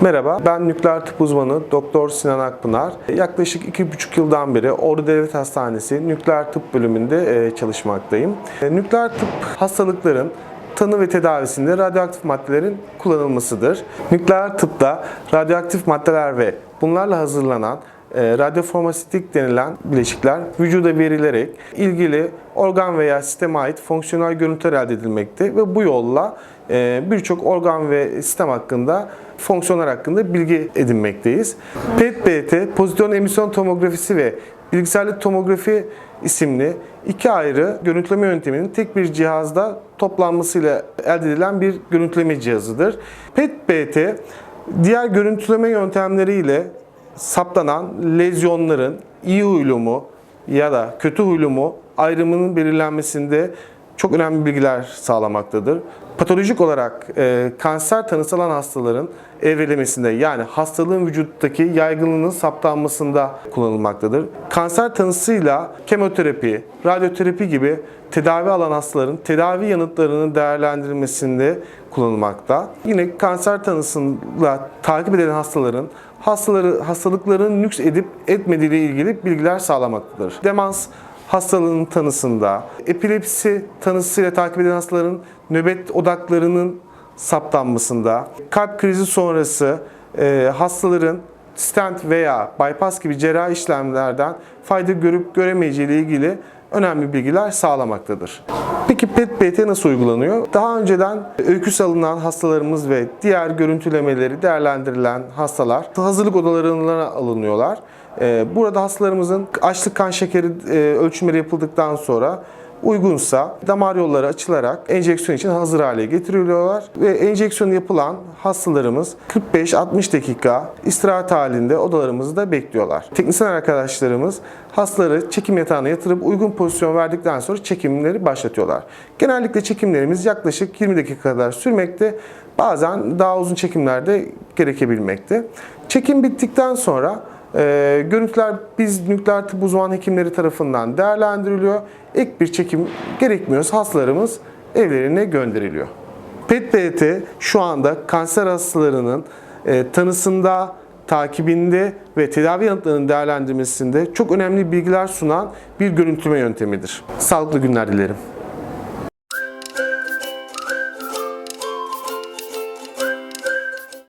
Merhaba, ben nükleer tıp uzmanı Doktor Sinan Akpınar. Yaklaşık 2,5 yıldan beri Ordu Devlet Hastanesi Nükleer Tıp bölümünde e, çalışmaktayım. E, Nükleer tıp hastalıkların tanı ve tedavisinde radyoaktif maddelerin kullanılmasıdır. Nükleer tıpta radyoaktif maddeler ve bunlarla hazırlanan e, radyofarmasötik denilen bileşikler vücuda verilerek ilgili organ veya sisteme ait fonksiyonel görüntüler elde edilmekte ve bu yolla e, birçok organ ve sistem hakkında fonksiyonlar hakkında bilgi edinmekteyiz. PET-BT, pozitron emisyon tomografisi ve bilgisayarlı tomografi isimli iki ayrı görüntüleme yönteminin tek bir cihazda toplanmasıyla elde edilen bir görüntüleme cihazıdır. PET-BT diğer görüntüleme yöntemleriyle saptanan lezyonların iyi huylu mu ya da kötü huylu mu ayrımının belirlenmesinde çok önemli bilgiler sağlamaktadır. Patolojik olarak e, kanser tanısı alan hastaların evrelemesinde yani hastalığın vücuttaki yaygınlığının saptanmasında kullanılmaktadır. Kanser tanısıyla kemoterapi, radyoterapi gibi tedavi alan hastaların tedavi yanıtlarının değerlendirilmesinde kullanılmakta. Yine kanser tanısıyla takip edilen hastaların hastaları hastalıkların nüks edip etmediği ile ilgili bilgiler sağlamaktadır. Demans hastalığın tanısında, epilepsi tanısıyla takip edilen hastaların nöbet odaklarının saptanmasında, kalp krizi sonrası e, hastaların stent veya bypass gibi cerrahi işlemlerden fayda görüp göremeyeceği ile ilgili önemli bilgiler sağlamaktadır. Peki PET-BT nasıl uygulanıyor? Daha önceden öyküsü alınan hastalarımız ve diğer görüntülemeleri değerlendirilen hastalar hazırlık odalarına alınıyorlar. Ee, Burada hastalarımızın açlık kan şekeri e, ölçümleri yapıldıktan sonra uygunsa damar yolları açılarak enjeksiyon için hazır hale getiriliyorlar ve enjeksiyon yapılan hastalarımız 45-60 dakika istirahat halinde odalarımızda bekliyorlar. Teknisyen arkadaşlarımız hastaları çekim yatağına yatırıp uygun pozisyon verdikten sonra çekimleri başlatıyorlar. Genellikle çekimlerimiz yaklaşık 20 dakika kadar sürmekte. Bazen daha uzun çekimler de gerekebilmekte. Çekim bittikten sonra ee, görüntüler biz nükleer tıp uzman hekimleri tarafından değerlendiriliyor. Ek bir çekim gerekmiyorsa hastalarımız evlerine gönderiliyor. PET-BT şu anda kanser hastalarının e, tanısında, takibinde ve tedavi yanıtlarının değerlendirmesinde çok önemli bilgiler sunan bir görüntüleme yöntemidir. Sağlıklı günler dilerim.